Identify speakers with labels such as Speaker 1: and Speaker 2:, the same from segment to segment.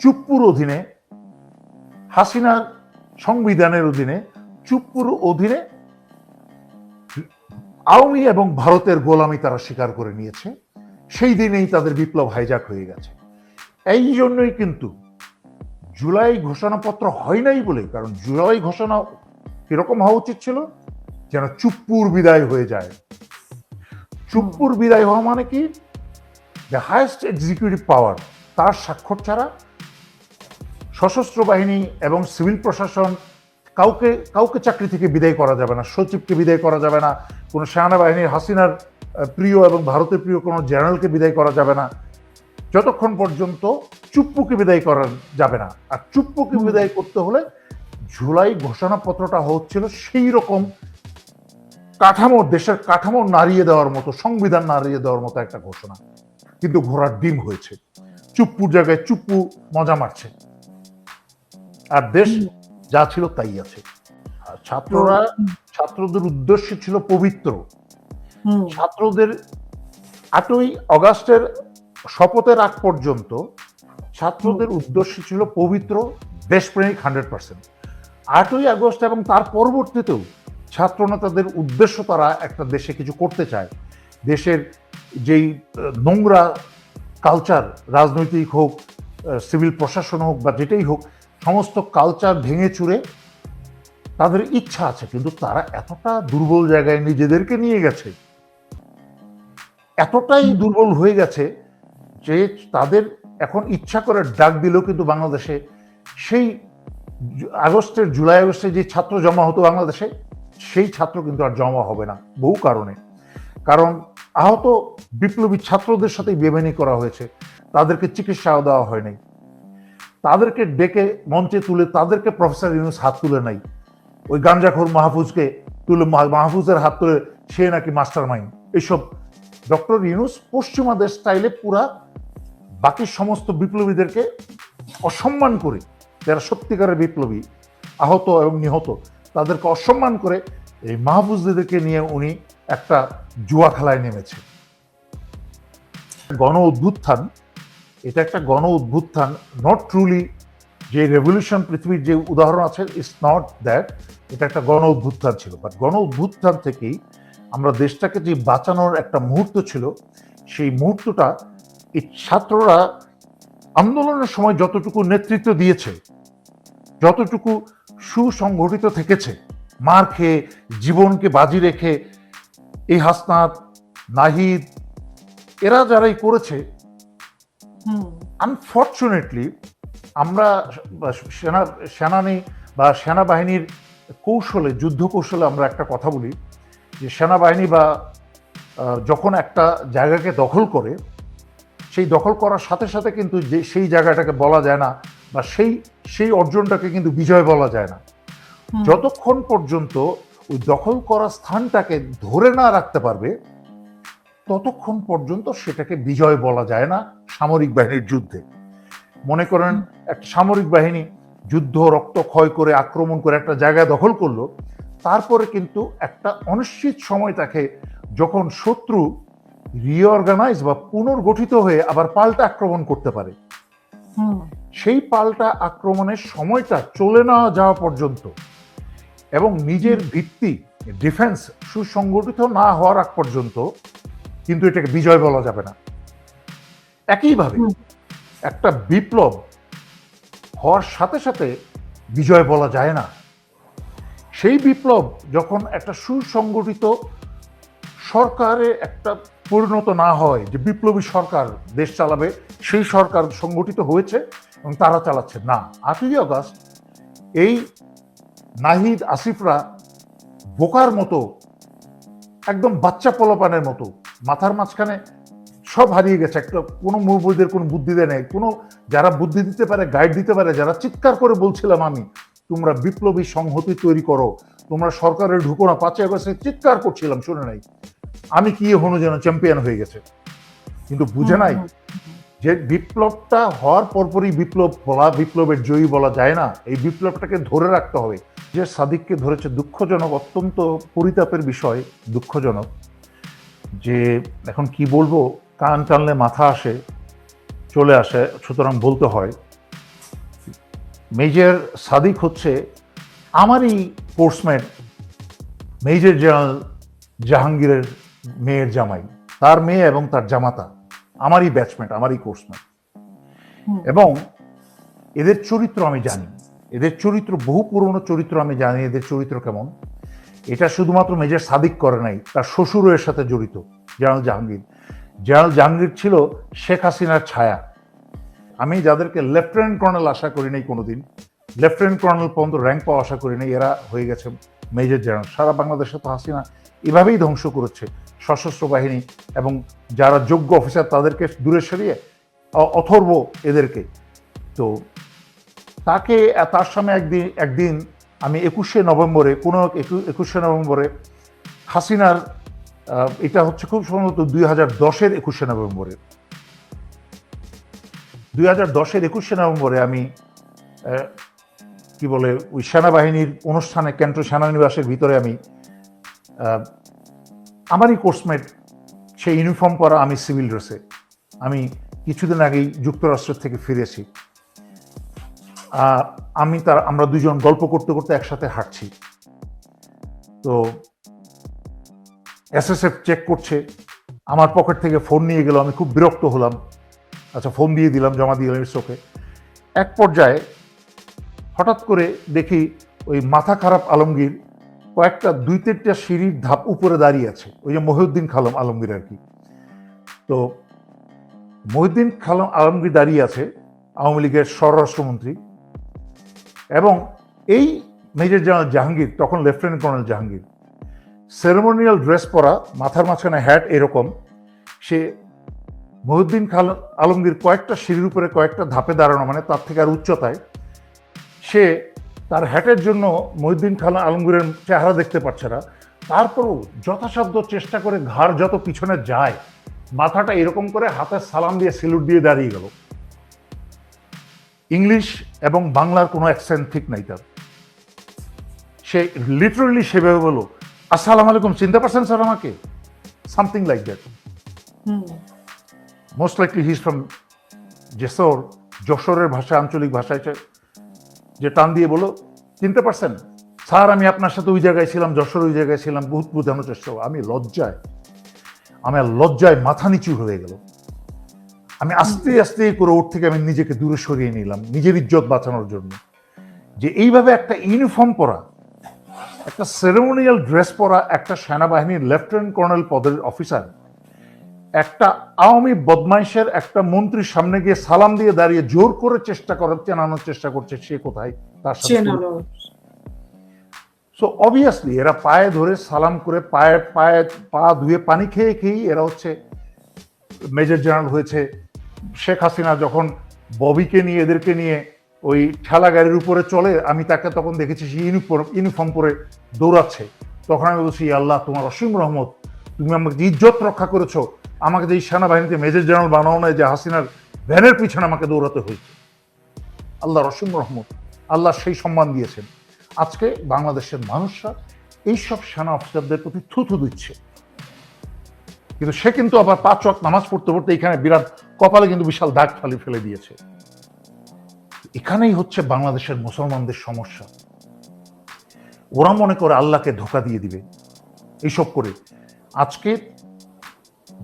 Speaker 1: চুপ্পুর অধীনে হাসিনার সংবিধানের অধীনে, চুপ্পুর অধীনে আওয়ামী এবং ভারতের গোলামি তারা স্বীকার করে নিয়েছে। সেই দিনেই তাদের বিপ্লব হাইজাক হয়ে গেছে। এই জন্যই কিন্তু জুলাই ঘোষণাপত্র হয় নাই বলে, কারণ জুলাই ঘোষণা কীরকম হওয়া উচিত ছিল? যেন চুপ্পুর বিদায় হয়ে যায়। চুপ্পুর বিদায় হওয়া মানে কি? দ্য হায়েস্ট এক্সিকিউটিভ পাওয়ার তার স্বাক্ষর ছাড়া সশস্ত্র বাহিনী এবং সিভিল প্রশাসন কাউকে কাউকে চাকরি থেকে বিদায় করা যাবে না, সচিবকে বিদায় করা যাবে না, কোনো সেনাবাহিনীর হাসিনার প্রিয় এবং ভারতের প্রিয় কোনো জেনারেলকে বিদায় করা যাবে না। যতক্ষণ পর্যন্ত চুপ্পুকে বিদায় করা যাবে না। আর চুপ্পুকে বিদায় করতে হলে জুলাই ঘোষণাপত্রটা হচ্ছিল সেই রকম কাঠামো, দেশের কাঠামো নাড়িয়ে দেওয়ার মতো, সংবিধান নাড়িয়ে দেওয়ার মতো একটা ঘোষণা। কিন্তু ঘোড়ার ডিম হয়েছে। চুপ্পুর জায়গায় চুপ্পু মজা মারছে। আর দেশ যা ছিল তাই আছে। আর ছাত্ররা ছাত্রদের উদ্দেশ্য ছিল পবিত্র। ছাত্রদের আটই অগাস্টের শপথের আগ পর্যন্ত ছাত্রদের উদ্দেশ্য ছিল পবিত্র দেশপ্রেমিক হান্ড্রেড পার্সেন্ট। আটই আগস্ট এবং তার পরবর্তীতেও ছাত্র নেতাদের উদ্দেশ্য তারা একটা দেশে কিছু করতে চায়। দেশের যেই নোংরা কালচার রাজনৈতিক হোক সিভিল প্রশাসন হোক বা যেটাই হোক সমস্ত কালচার ভেঙে চুরে তাদের ইচ্ছা আছে, কিন্তু তারা এতটা দুর্বল জায়গায় নিজেদেরকে নিয়ে গেছে, এতটাই দুর্বল হয়ে গেছে যে তাদের এখন ইচ্ছা করে ডাক দিলেও কিন্তু বাংলাদেশে সেই আগস্টের, জুলাই আগস্টে যে ছাত্র জমা হতো বাংলাদেশে, সেই ছাত্র কিন্তু আর জমা হবে না, বহু কারণে। কারণ আহত বিপ্লবী ছাত্রদের সাথে বেমানি করা হয়েছে, তাদেরকে চিকিৎসাও দেওয়া হয় নাই। তাদেরকে ডেকে মঞ্চে তুলে তাদেরকে প্রফেসর ইউনুস হাত তুলে নাই। ওই গাঞ্জাখোর মাহফুজকে তুলে মাহফুজের হাত তুলে সে নাকি মাস্টার মাইন্ড এইসব ডক্টর ইউনুস পশ্চিমা দেশ স্টাইলে পুরা বাকি সমস্ত বিপ্লবীদেরকে অসম্মান করে, যারা সত্যিকারের বিপ্লবী, আহত এবং নিহত, তাদেরকে অসম্মান করে এই মাহফুজদেরকে নিয়ে উনি একটা জুয়া খেলায় নেমেছে। গণ অভ্যুত্থান এটা একটা গণ অভ্যুত্থান নট ট্রুলি যে রেভলিউশন পৃথিবীর যে উদাহরণ আছে ইটস নট দ্যাট এটা একটা গণ অভ্যুত্থান ছিল। বাট গণ অভ্যুত্থান থেকেই আমরা দেশটাকে যে বাঁচানোর একটা মুহূর্ত ছিল, সেই মুহূর্তটা এই ছাত্ররা আন্দোলনের সময় যতটুকু নেতৃত্ব দিয়েছে, যতটুকু সুসংগঠিত থেকেছে, মার খেয়ে, জীবনকে বাজি রেখে, এই হাসনাত, নাহিদ, এরা যারাই করেছে আনফর্চুনেটলি আমরা সেনা সেনানি বা সেনাবাহিনীর কৌশলে যুদ্ধ কৌশলে আমরা একটা কথা বলি যে সেনাবাহিনী বা যখন একটা জায়গাকে দখল করে সেই দখল করার সাথে সাথে কিন্তু যে সেই জায়গাটাকে বলা যায় না বা সেই সেই অর্জনটাকে কিন্তু বিজয় বলা যায় না। যতক্ষণ পর্যন্ত ওই দখল করা স্থানটাকে ধরে না রাখতে পারবে ততক্ষণ পর্যন্ত সেটাকে বিজয় বলা যায় না সামরিক বাহিনীর যুদ্ধে। মনে করেন একটা সামরিক বাহিনী যুদ্ধ রক্ত ক্ষয় করে আক্রমণ করে একটা জায়গা দখল করল তারপরে কিন্তু একটা অনিশ্চিত সময় তাকে যখন শত্রু রিঅর্গানাইজ বা পুনর্গঠিত হয়ে আবার পাল্টা আক্রমণ করতে পারে। সেই পাল্টা আক্রমণের সময়টা চলে না যাওয়া পর্যন্ত এবং নিজের ভিত্তি ডিফেন্স সুসংগঠিত না হওয়ার আগ পর্যন্ত কিন্তু এটাকে বিজয় বলা যাবে না। একইভাবে একটা বিপ্লব হওয়ার সাথে সাথে বিজয় বলা যায় না। সেই বিপ্লব যখন একটা সুসংগঠিত সরকারে একটা পরিণত না হয় যে বিপ্লবী সরকার দেশ চালাবে সেই সরকার সংগঠিত হয়েছে এবং তারা চালাচ্ছে না। আটই অগাস্ট এই নাহিদ আসিফরা বোকার মতো একদম বাচ্চা পলপানের মতো মাথার মাঝখানে সব হারিয়ে গেছে। একটা কোনো মুরব্বীদের কোনো বুদ্ধি দেয় নেই। কোনো যারা বুদ্ধি দিতে পারে গাইড দিতে পারে যারা চিৎকার করে বলছিলাম আমি তোমরা বিপ্লবী সংহতি তৈরি করো। তোমরা সরকারের ঢুকো না। পাঁচই আগস্টে চিৎকার করছিলাম শুনে নাই। আমি কি হনো যেন চ্যাম্পিয়ন হয়ে গেছে। কিন্তু বুঝে নাই যে বিপ্লবটা হওয়ার পরপরই বিপ্লব বলা বিপ্লবের জয়ী বলা যায় না। এই বিপ্লবটাকে ধরে রাখতে হবে। যে সাদিককে ধরেছে দুঃখজনক অত্যন্ত পরিতাপের বিষয় দুঃখজনক। যে এখন কি বলব কান টানলে মাথা আসে চলে আসে সুতরাং বলতে হয়। মেজর সাদিক হচ্ছে আমারই কোর্সমেট মেজর জেনারেল জাহাঙ্গীরের মেয়ের জামাই। তার মেয়ে এবং তার জামাতা আমারই ব্যাচমেট আমারই কোর্সমেট এবং এদের চরিত্র আমি জানি। এদের চরিত্র বহু পুরনো চরিত্র আমি জানি এদের চরিত্র কেমন? এটা শুধুমাত্র মেজর সাদিক করে নাই, তার শ্বশুরও এর সাথে জড়িত, জেনারেল জাহাঙ্গীর। জেনারেল জাহাঙ্গীর ছিল শেখ হাসিনার ছায়া। আমি যাদেরকে লেফটেন্যান্ট কর্নেল আশা করি নাই কোনোদিন, লেফটেন্যান্ট কর্নেল পর্যন্ত র্যাঙ্ক পাওয়া আশা করি নাই, এরা হয়ে গেছে মেজর জেনারেল। সারা বাংলাদেশে তো হাসিনা এভাবেই ধ্বংস করেছে, সশস্ত্র বাহিনী এবং যারা যোগ্য অফিসার তাদেরকে দূরে সরিয়ে অথর্ব এদেরকে। তো তাকে, তার সামনে একদিন একদিন আমি একুশে নভেম্বরে কোনো একুশে নভেম্বরে হাসিনার এটা হচ্ছে খুব সম্ভবত দুই হাজার দশের একুশে নভেম্বরে। দুই হাজার দশের একুশে নভেম্বরে আমি কি বলে, ওই সেনাবাহিনীর অনুষ্ঠানে ক্যান্টো সেনানিবাসের ভিতরে আমি আমারই কোর্সমেট সেই ইউনিফর্ম পরা আমি সিভিল ড্রেসে। আমি কিছুদিন আগেই যুক্তরাষ্ট্র থেকে ফিরেছি। আমি তার, আমরা দুজন গল্প করতে করতে একসাথে হাঁটছি। তো এসএসএফ চেক করছে। আমার পকেট থেকে ফোন নিয়ে গেল, আমি খুব বিরক্ত হলাম। আচ্ছা ফোন দিয়ে দিলাম, জমা দিয়ে দিলাম চোখে এক পর্যায়ে হঠাৎ করে দেখি ওই মাথা খারাপ আলমগীর কয়েকটা দুই তিনটা সিঁড়ির ধাপ উপরে দাঁড়িয়ে আছে। ওই যে মহিউদ্দিন খালম আলমগীর আর কি। তো মহিউদ্দিন খালম আলমগীর দাঁড়িয়ে আছে, আওয়ামী লীগের স্বরাষ্ট্রমন্ত্রী। এবং এই মেজর জেনারেল জাহাঙ্গীর, তখন lieutenant colonel Jahangir ceremonial dress পরা, মাথার মাঝখানে হ্যাট এরকম, সে মহিউদ্দিন খাল আলমগীর কয়েকটা সিঁড়ির উপরে কয়েকটা ধাপে দাঁড়ানো মানে তার থেকে আর উচ্চতায়, সে তার হ্যাটের জন্য মহিউদ্দিন খান আলমগীরের চেহারা দেখতে পাচ্ছে না। তারপরও যথাসাধ্য চেষ্টা করে ঘাড় যত পিছনে যায়, মাথাটা এরকম করে হাতে সালাম দিয়ে সিলুট দিয়ে দাঁড়িয়ে গেল। ইংলিশ এবং বাংলার কোনো অ্যাকসেন্ট ঠিক নাই তার। সে লিটারালি সেভাবে বলো আসসালামু আলাইকুম চিনতে পারছেন স্যার আমাকে? Something like that most likely his from Jessore যশোরের ভাষা আঞ্চলিক ভাষায় যে টান দিয়ে বলো চিনতে পারছেন? স্যার আমি আপনার সাথে ওই জায়গায় ছিলাম যশোর ওই জায়গায় ছিলাম বহুত বোঝানোর চেষ্টা আমি লজ্জায় আমার লজ্জায় মাথা নিচু হয়ে গেল। আমি আস্তে আস্তে করে ওর থেকে আমি নিজেকে দূরে সরিয়ে নিলাম নিজের ইজ্জত বাঁচানোর জন্য। যে এইভাবে একটা ইউনিফর্ম পরা একটা সেরেমোনিয়াল ড্রেস পরা একটা সেনাবাহিনীর লেফটেন্যান্ট কর্নেল পদের অফিসার একটা আওয়ামী বদমাইশের একটা মন্ত্রীর সামনে গিয়ে সালাম দিয়ে দাঁড়িয়ে জোর করে চেষ্টা করার চেনানোর চেষ্টা করছে সে কোথায়? তার সাথে সো অবভিয়াসলি এরা পায়ে ধরে সালাম করে পায়ে পায়ে পা ধুয়ে পানি খেয়ে খেয়েই এরা হচ্ছে মেজর জেনারেল হয়েছে। শেখ হাসিনা যখন ববিকে নিয়ে, এদেরকে নিয়ে ওই ঠেলা গাড়ির উপরে চলে, আমি তাকে তখন দেখেছি সে ইউনিফর্ম ইউনিফর্ম পরে দৌড়াচ্ছে। তখন আমি বলছি, আল্লাহ, তোমার অসীম রহমত, তুমি আমাকে যে ইজ্জত রক্ষা করেছ, আমাকে যে সেনাবাহিনীতে মেজর জেনারেল বানাও নাই যে হাসিনার ভ্যানের পিছনে আমাকে দৌড়াতে হয়েছে। আল্লাহর অসীম রহমত, আল্লাহ সেই সম্মান দিয়েছেন। আজকে বাংলাদেশের মানুষরা এইসব সেনা অফিসারদের প্রতি থুথু দিচ্ছে। কিন্তু সে কিন্তু আবার পাঁচ ওয়াক্ত নামাজ পড়তে পড়তে এখানে বিরাট কপালে কিন্তু বিশাল দাগ ফালি ফেলে দিয়েছে। এখানেই হচ্ছে বাংলাদেশের মুসলমানদের সমস্যা। ওরা মনে করে আল্লাহকে ধোকা দিয়ে দিবে। এইসব করে আজকে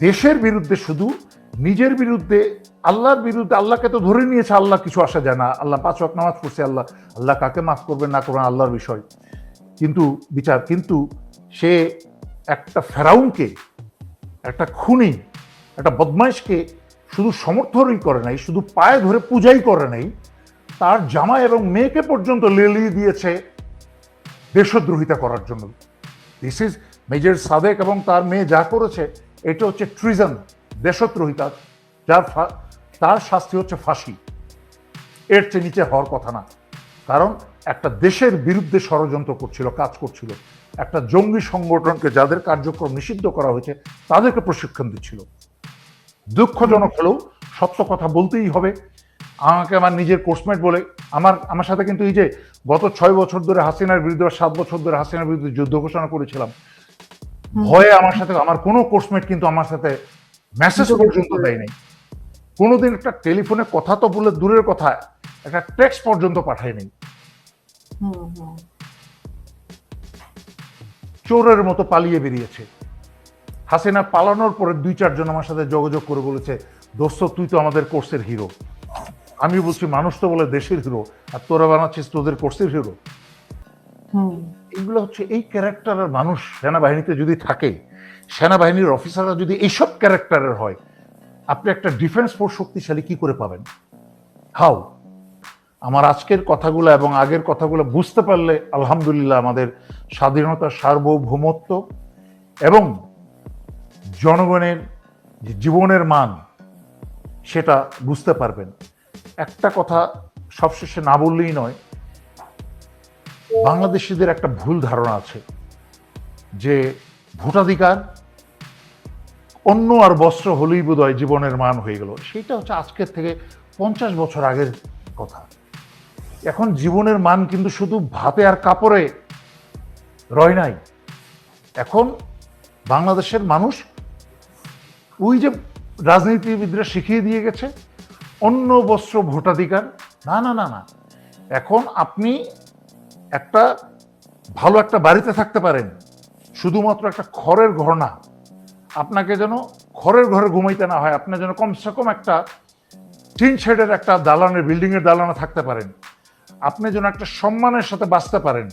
Speaker 1: দেশের বিরুদ্ধে শুধু নিজের বিরুদ্ধে, আল্লাহর বিরুদ্ধে আল্লাহকে তো ধরে নিয়েছে, আল্লাহ কিছু আসা যায় না। আল্লাহ পাঁচ ওয়াক্ত নামাজ পড়ছে, আল্লাহ আল্লাহ কাকে মাফ করবেন, না করবেন, আল্লাহর বিষয়। কিন্তু বিচার, কিন্তু সে একটা ফেরাউনকে, একটা খুনি, একটা বদমাইশকে শুধু সমর্থনই করে নাই, শুধু পায়ে ধরে পূজাই করে নাই, তার জামা এবং মেয়েকে পর্যন্ত লেলিয়ে দিয়েছে দেশদ্রোহিতা করার জন্য। দিস ইজ মেজর সাদেক এবং তার মেয়ে যা করেছে, এটা হচ্ছে ট্রিজন দেশদ্রোহিতা, যার তার শাস্তি হচ্ছে ফাঁসি। এর চেয়ে নিচে হওয়ার কথা না। কারণ একটা দেশের বিরুদ্ধে ষড়যন্ত্র করছিল, কাজ করছিল, একটা জঙ্গি সংগঠনকে যাদের কার্যক্রম নিষিদ্ধ করা হয়েছে, তাদেরকে প্রশিক্ষণ দিচ্ছিল। দুঃখজনক হলেও সত্য কথা বলতেই হবে। আমাকে আমার নিজের কোর্সমেট বলে আমার আমার সাথে কিন্তু এই যে গত ছয় বছর ধরে হাসিনার বিরুদ্ধে সাত বছর ধরে হাসিনার বিরুদ্ধে যুদ্ধ ঘোষণা করেছিলাম। ভয়ে আমার সাথে আমার কোনো কোর্সমেট কিন্তু আমার সাথে মেসেজ পর্যন্ত দেয় নাই কোনোদিন একটা টেলিফোনে কথা তো বলে দূরের কথা একটা টেক্সট পর্যন্ত পাঠায় নেই চোরের মতো পালিয়ে বেরিয়েছে। হাসিনা পালানোর পরে দুই চারজন আমার সাথে যোগাযোগ করে বলেছে দোস্ত তুই তো আমাদের কোর্সের হিরো আমি বলছি মানুষ তো বলে দেশের হিরো আর তোরা বানাচ্ছিস তোদের কোর্সের হিরো এগুলো হচ্ছে এই ক্যারেক্টারের মানুষ সেনাবাহিনীতে যদি থাকে সেনাবাহিনীর অফিসাররা যদি এইসব ক্যারেক্টারের হয় আপনি একটা ডিফেন্স ফোর্স শক্তিশালী কি করে পাবেন? হাউ আমার আজকের কথাগুলো এবং আগের কথাগুলো বুঝতে পারলে আলহামদুলিল্লাহ আমাদের স্বাধীনতার সার্বভৌমত্ব এবং জনগণের যে জীবনের মান, সেটা বুঝতে পারবেন। একটা কথা সবশেষে না বললেই নয়, বাংলাদেশিদের একটা ভুল ধারণা আছে যে ভোটাধিকার অন্য আর বস্ত্র হলেই বোধহয় জীবনের মান হয়ে গেল। সেটা হচ্ছে আজকের থেকে পঞ্চাশ বছর আগের কথা। এখন জীবনের মান কিন্তু শুধু ভাতে আর কাপড়ে রয় নাই। এখন বাংলাদেশের মানুষ ওই যে রাজনীতিবিদরা শিখিয়ে দিয়ে গেছে, অন্য বস্ত্র ভোটাধিকার। না না না না। এখন আপনি একটা ভালো একটা বাড়িতে থাকতে পারেন, শুধুমাত্র একটা খড়ের ঘর না। আপনাকে যেন খড়ের ঘরে ঘুমাইতে না হয়, আপনি যেন কমসে কম একটা টিন শেডের একটা দালানের, বিল্ডিংয়ের দালানে থাকতে পারেন। আপনি যেন একটা সম্মানের সাথে বাঁচতে পারেন।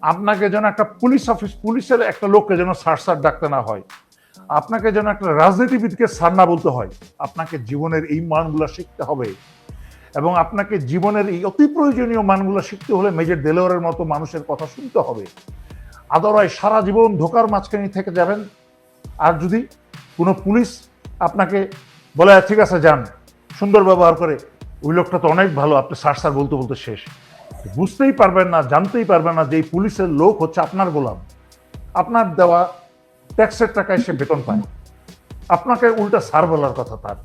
Speaker 1: আপনাকে যেন একটা পুলিশ অফিস, পুলিশের একটা লোককে যেন সার সার ডাকতে না হয়। আপনাকে যেন একটা রাজনীতিবিদকে সার না বলতে হয়, আপনাকে জীবনের এই মানগুলো শিখতে হবে। এবং আপনাকে জীবনের এই অতি প্রয়োজনীয় মানগুলো শিখতে হলে মেজর দেলোয়ারের মতো মানুষের কথা শুনতে হবে। আদরায় সারা জীবন ধোকার মাঝখানে থেকে যাবেন। আর যদি কোনো পুলিশ আপনাকে বলে ঠিক আছে, যান, সুন্দর ব্যবহার করে, ওই লোকটা তো অনেক ভালো, আপনি সার সার বলতে বলতে শেষ। বুঝতেই পারবেন না, জানতেই পারবেন না যে এই পুলিশের লোক হচ্ছে আপনার গোলাম। আপনার দেওয়া ট্যাক্সের টাকায় সে বেতন পায়। আপনাকে উল্টা সার বলার কথা তার।